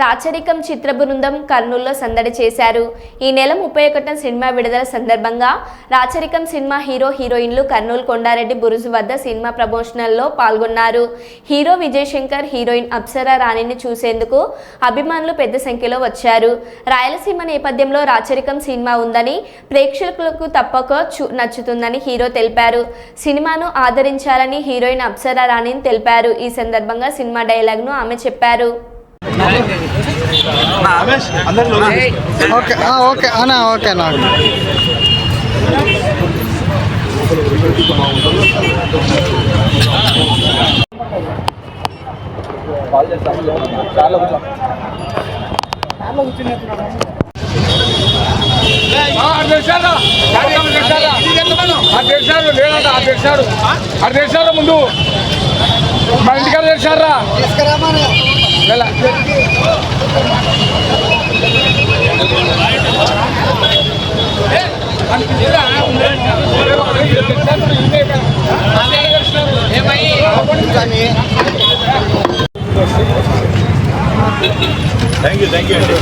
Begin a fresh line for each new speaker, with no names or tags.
రాచరికం చిత్ర బృందం కర్నూలులో సందడి చేశారు. ఈ నెల ముప్పై ఒకటిన సినిమా విడుదల సందర్భంగా రాచరికం సినిమా హీరో హీరోయిన్లు కర్నూలు కొండారెడ్డి బురుజు వద్ద సినిమా ప్రమోషనల్లో పాల్గొన్నారు. హీరో విజయ్ శంకర్ హీరోయిన్ అప్సరా రాణిని చూసేందుకు అభిమానులు పెద్ద సంఖ్యలో వచ్చారు. రాయలసీమ నేపథ్యంలో రాచరికం సినిమా ఉందని ప్రేక్షకులకు తప్పక చూ నచ్చుతుందని హీరో తెలిపారు. సినిమాను ఆదరించాలని హీరోయిన్ అప్సరా రాణిని తెలిపారు. ఈ సందర్భంగా సినిమా డైలాగ్ను ఆమె చెప్పారు.
ఓకే ఆ, ఓకే అన్నా ఓకే అన్నా
అధ్యక్షాలు లేదంట అధ్యక్షాలు అధ్యక్షాలు ముందు
థ్యాంక్ యూ థ్యాంక్ యూ అండి